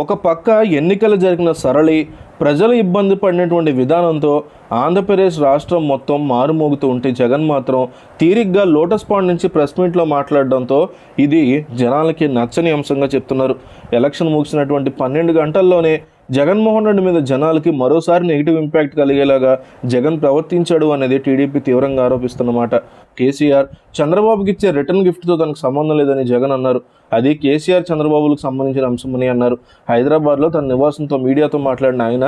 ఒక పక్క ఎన్నికలు జరిగిన సరళి ప్రజలు ఇబ్బంది పడినటువంటి విధానంతో ఆంధ్రప్రదేశ్ రాష్ట్రం మొత్తం మారుమోగుతూ ఉంటే జగన్ మాత్రం తీరిగ్గా లోటస్ పాండ్ నుంచి ప్రెస్ మీట్లో మాట్లాడడంతో ఇది జనాలకి నచ్చని అంశంగా చెప్తున్నారు. ఎలక్షన్ ముగిసినటువంటి పన్నెండు గంటల్లోనే జగన్మోహన్ రెడ్డి మీద జనాలకి మరోసారి నెగిటివ్ ఇంపాక్ట్ కలిగేలాగా జగన్ ప్రవర్తించాడు అనేది టీడీపీ తీవ్రంగా ఆరోపిస్తున్నమాట. కేసీఆర్ చంద్రబాబుకి ఇచ్చే రిటర్న్ గిఫ్ట్తో తనకు సంబంధం లేదని జగన్ అన్నారు. అది కేసీఆర్ చంద్రబాబులకు సంబంధించిన అంశమని అన్నారు. హైదరాబాద్లో తన నివాసంతో మీడియాతో మాట్లాడిన ఆయన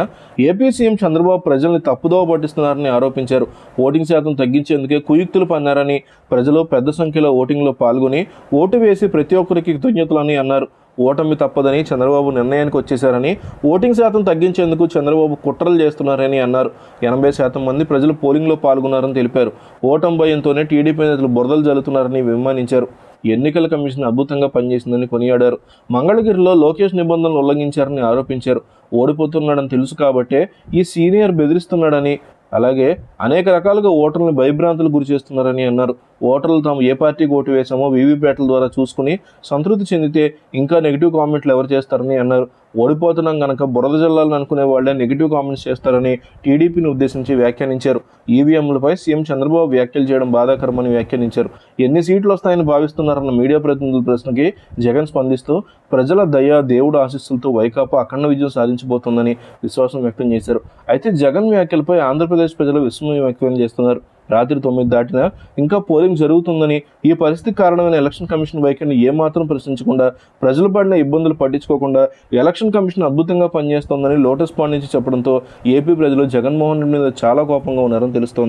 ఏపీ సీఎం చంద్రబాబు ప్రజల్ని తప్పుదోవ పట్టిస్తున్నారని ఆరోపించారు. ఓటింగ్ శాతం తగ్గించేందుకే కుయుక్తులు పన్నారని ప్రజలు పెద్ద సంఖ్యలో ఓటింగ్లో పాల్గొని ఓటు వేసి ప్రతి ఒక్కరికి కృతజ్ఞతలని అన్నారు. ఓటమి తప్పదని చంద్రబాబు నిర్ణయానికి వచ్చేశారని ఓటింగ్ శాతం తగ్గించేందుకు చంద్రబాబు కుట్రలు చేస్తున్నారని అన్నారు. ఎనభై శాతం మంది ప్రజలు పోలింగ్లో పాల్గొన్నారని తెలిపారు. ఓటమి భయంతోనే టీడీపీ నేతలు బురదలు జల్లుతున్నారని విమర్శించారు. ఎన్నికల కమిషన్ అద్భుతంగా పనిచేసిందని కొనియాడారు. మంగళగిరిలో లోకేష్ నిబంధనలు ఉల్లంఘించారని ఆరోపించారు. ఓడిపోతున్నాడని తెలుసు కాబట్టే ఈ సీనియర్ బెదిరిస్తున్నాడని అలాగే అనేక రకాలుగా ఓటర్లను భయభ్రాంతులు గురి చేస్తున్నారని అన్నారు. ఓటర్లు తాము ఏ పార్టీకి ఓటు వేశామో వీవీప్యాట్ల ద్వారా చూసుకుని సంతృప్తి చెందితే ఇంకా నెగిటివ్ కామెంట్లు ఎవరు చేస్తారని అన్నారు. ఓడిపోతున్నాం గనక బురద జల్లాలని అనుకునే వాళ్ళే నెగిటివ్ కామెంట్స్ చేస్తారని టీడీపీని ఉద్దేశించి వ్యాఖ్యానించారు. ఈవీఎంలపై సీఎం చంద్రబాబు వ్యాఖ్యలు చేయడం బాధాకరమని వ్యాఖ్యానించారు. ఎన్ని సీట్లు వస్తాయని భావిస్తున్నారన్న మీడియా ప్రతినిధుల ప్రశ్నకి జగన్ స్పందిస్తూ ప్రజల దయ దేవుడు ఆశీస్సులతో వైకాపా అఖండ విజయం సాధించబోతోందని విశ్వాసం వ్యక్తం చేశారు. అయితే జగన్ వ్యాఖ్యలపై ఆంధ్రప్రదేశ్ ప్రజలు విస్మయం వ్యక్తం చేస్తున్నారు. రాత్రి తొమ్మిది దాటినా ఇంకా పోలింగ్ జరుగుతుందని ఈ పరిస్థితి కారణమైన ఎలక్షన్ కమిషన్ వైఖరిని ఏమాత్రం ప్రశ్నించకుండా ప్రజలు పడిన ఇబ్బందులు పట్టించుకోకుండా ఎలక్షన్ కమిషన్ అద్భుతంగా పనిచేస్తోందని లోటస్ పాండ్ నుంచి చెప్పడంతో ఏపీ ప్రజలు జగన్మోహన్ రెడ్డి మీద చాలా కోపంగా ఉన్నారని తెలుస్తోంది.